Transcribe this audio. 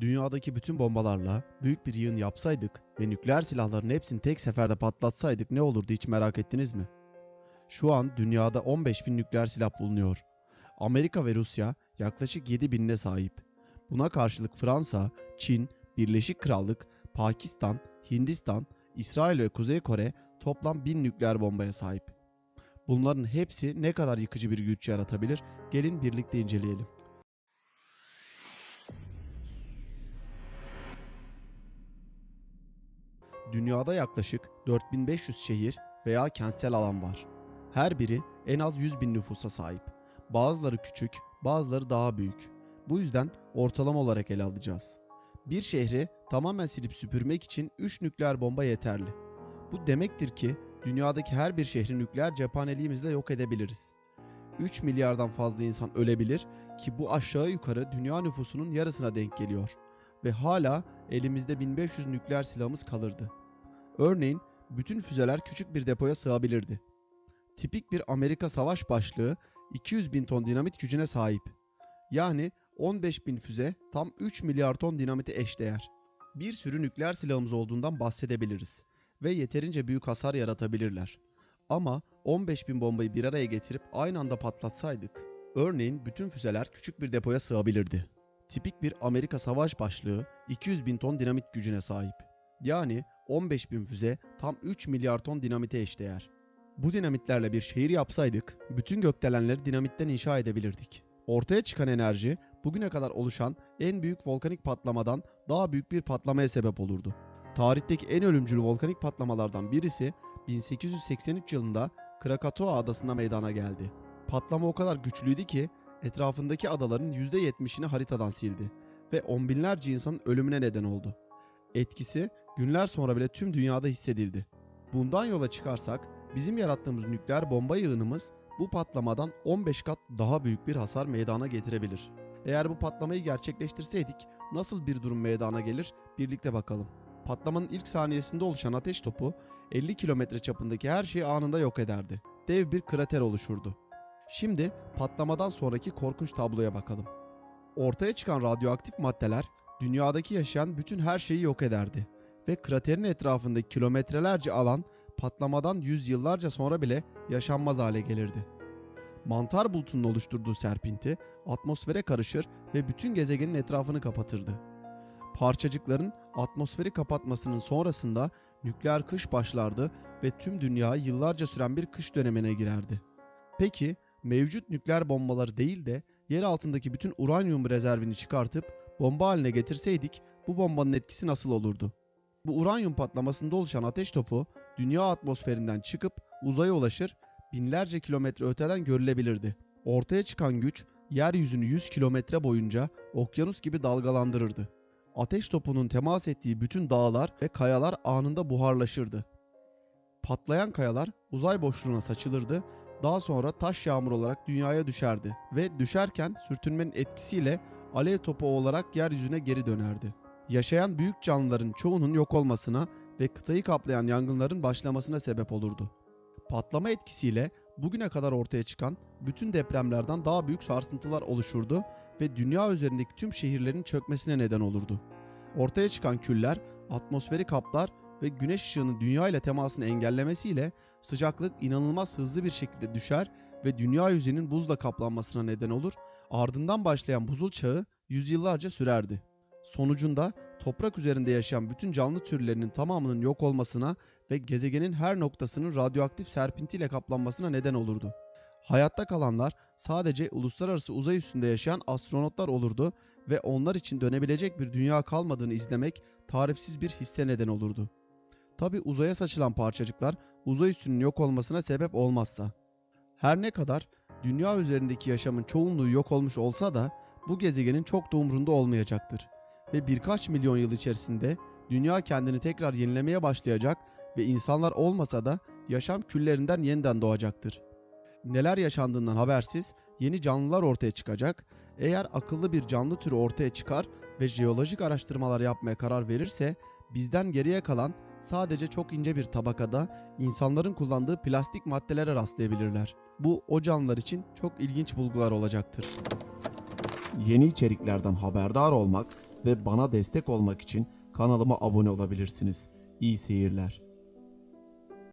Dünyadaki bütün bombalarla büyük bir yığın yapsaydık ve nükleer silahların hepsini tek seferde patlatsaydık ne olurdu hiç merak ettiniz mi? Şu an dünyada 15 bin nükleer silah bulunuyor. Amerika ve Rusya yaklaşık 7 binine sahip. Buna karşılık Fransa, Çin, Birleşik Krallık, Pakistan, Hindistan, İsrail ve Kuzey Kore toplam 1000 nükleer bombaya sahip. Bunların hepsi ne kadar yıkıcı bir güç yaratabilir? Gelin birlikte inceleyelim. Dünyada yaklaşık 4500 şehir veya kentsel alan var. Her biri en az 100 bin nüfusa sahip. Bazıları küçük, bazıları daha büyük. Bu yüzden ortalama olarak ele alacağız. Bir şehri tamamen silip süpürmek için 3 nükleer bomba yeterli. Bu demektir ki dünyadaki her bir şehri nükleer cephaneliğimizle yok edebiliriz. 3 milyardan fazla insan ölebilir ki bu aşağı yukarı dünya nüfusunun yarısına denk geliyor ve hala elimizde 1500 nükleer silahımız kalırdı. Örneğin bütün füzeler küçük bir depoya sığabilirdi. Tipik bir Amerika savaş başlığı 200 bin ton dinamit gücüne sahip. Yani 15 bin füze tam 3 milyar ton dinamite eşdeğer. Bir sürü nükleer silahımız olduğundan bahsedebiliriz ve yeterince büyük hasar yaratabilirler. Ama 15 bin bombayı bir araya getirip aynı anda patlatsaydık, örneğin bütün füzeler küçük bir depoya sığabilirdi. Tipik bir Amerika savaş başlığı 200 bin ton dinamit gücüne sahip. Yani 15 bin füze tam 3 milyar ton dinamite eşdeğer. Bu dinamitlerle bir şehir yapsaydık, bütün gökdelenleri dinamitten inşa edebilirdik. Ortaya çıkan enerji, bugüne kadar oluşan en büyük volkanik patlamadan daha büyük bir patlamaya sebep olurdu. Tarihteki en ölümcül volkanik patlamalardan birisi 1883 yılında Krakatoa adasında meydana geldi. Patlama o kadar güçlüydü ki etrafındaki adaların %70'ini haritadan sildi ve on binlerce insanın ölümüne neden oldu. Etkisi günler sonra bile tüm dünyada hissedildi. Bundan yola çıkarsak bizim yarattığımız nükleer bomba yığınımız bu patlamadan 15 kat daha büyük bir hasar meydana getirebilir. Eğer bu patlamayı gerçekleştirseydik nasıl bir durum meydana gelir birlikte bakalım. Patlamanın ilk saniyesinde oluşan ateş topu 50 kilometre çapındaki her şeyi anında yok ederdi. Dev bir krater oluşurdu. Şimdi patlamadan sonraki korkunç tabloya bakalım. Ortaya çıkan radyoaktif maddeler dünyadaki yaşayan bütün her şeyi yok ederdi ve kraterin etrafındaki kilometrelerce alan patlamadan yüzyıllarca sonra bile yaşanmaz hale gelirdi. Mantar bulutunun oluşturduğu serpinti atmosfere karışır ve bütün gezegenin etrafını kapatırdı. Parçacıkların atmosferi kapatmasının sonrasında nükleer kış başlardı ve tüm dünya yıllarca süren bir kış dönemine girerdi. Peki mevcut nükleer bombaları değil de yer altındaki bütün uranyum rezervini çıkartıp bomba haline getirseydik bu bombanın etkisi nasıl olurdu? Bu uranyum patlamasında oluşan ateş topu dünya atmosferinden çıkıp uzaya ulaşır, binlerce kilometre öteden görülebilirdi. Ortaya çıkan güç yeryüzünü 100 kilometre boyunca okyanus gibi dalgalandırırdı. Ateş topunun temas ettiği bütün dağlar ve kayalar anında buharlaşırdı. Patlayan kayalar uzay boşluğuna saçılırdı, daha sonra taş yağmur olarak dünyaya düşerdi ve düşerken sürtünmenin etkisiyle alev topu olarak yeryüzüne geri dönerdi. Yaşayan büyük canlıların çoğunun yok olmasına ve kıtayı kaplayan yangınların başlamasına sebep olurdu. Patlama etkisiyle bugüne kadar ortaya çıkan bütün depremlerden daha büyük sarsıntılar oluşurdu ve dünya üzerindeki tüm şehirlerin çökmesine neden olurdu. Ortaya çıkan küller atmosferi kaplar ve güneş ışığının dünya ile temasını engellemesiyle sıcaklık inanılmaz hızlı bir şekilde düşer ve dünya yüzeyinin buzla kaplanmasına neden olur. Ardından başlayan buzul çağı yüzyıllarca sürerdi. Sonucunda toprak üzerinde yaşayan bütün canlı türlerinin tamamının yok olmasına ve gezegenin her noktasının radyoaktif serpintiyle kaplanmasına neden olurdu. Hayatta kalanlar sadece uluslararası uzay üstünde yaşayan astronotlar olurdu ve onlar için dönebilecek bir dünya kalmadığını izlemek tarifsiz bir hisse neden olurdu. Tabi uzaya saçılan parçacıklar uzay üstünün yok olmasına sebep olmazsa. Her ne kadar dünya üzerindeki yaşamın çoğunluğu yok olmuş olsa da bu gezegenin çok da umrunda olmayacaktır ve birkaç milyon yıl içerisinde dünya kendini tekrar yenilemeye başlayacak ve insanlar olmasa da yaşam küllerinden yeniden doğacaktır. Neler yaşandığından habersiz yeni canlılar ortaya çıkacak. Eğer akıllı bir canlı türü ortaya çıkar ve jeolojik araştırmalar yapmaya karar verirse bizden geriye kalan sadece çok ince bir tabakada insanların kullandığı plastik maddelere rastlayabilirler. Bu o canlılar için çok ilginç bulgular olacaktır. Yeni içeriklerden haberdar olmak ve bana destek olmak için kanalıma abone olabilirsiniz. İyi seyirler.